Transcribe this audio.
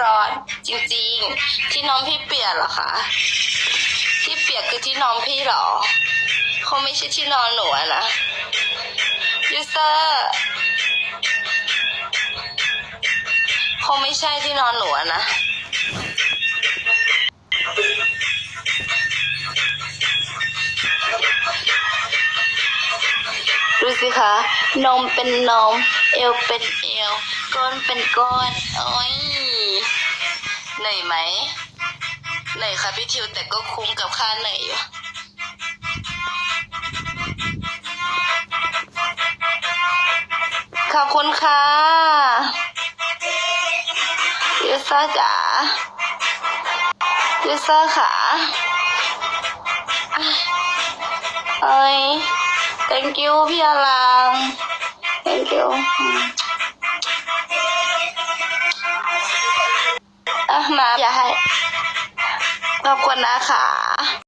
ร้อนจริงที่น้อนพี่เปียกเหรอคะที่เปียกคือที่น้อนพี่เหรอเขาไม่ใช่ที่นอนหนูนะยูเซอร์เขาไม่ใช่ที่นอนหนูนะดูสิคะ นมเป็นนม เอวเป็นเอว ก้นเป็นก้น โอ้ย เหนื่อยไหมเหนื่อยค่ะพี่ทิวแต่ก็คุ้มกับค่าเหนื่อยอยู่ขอบคุณค่ะยูซ่าจ๋ายูซ่าค่ะเอ้ย thank you พี่อลัง thank you มาอย่าให้ขอบคุณนะคะ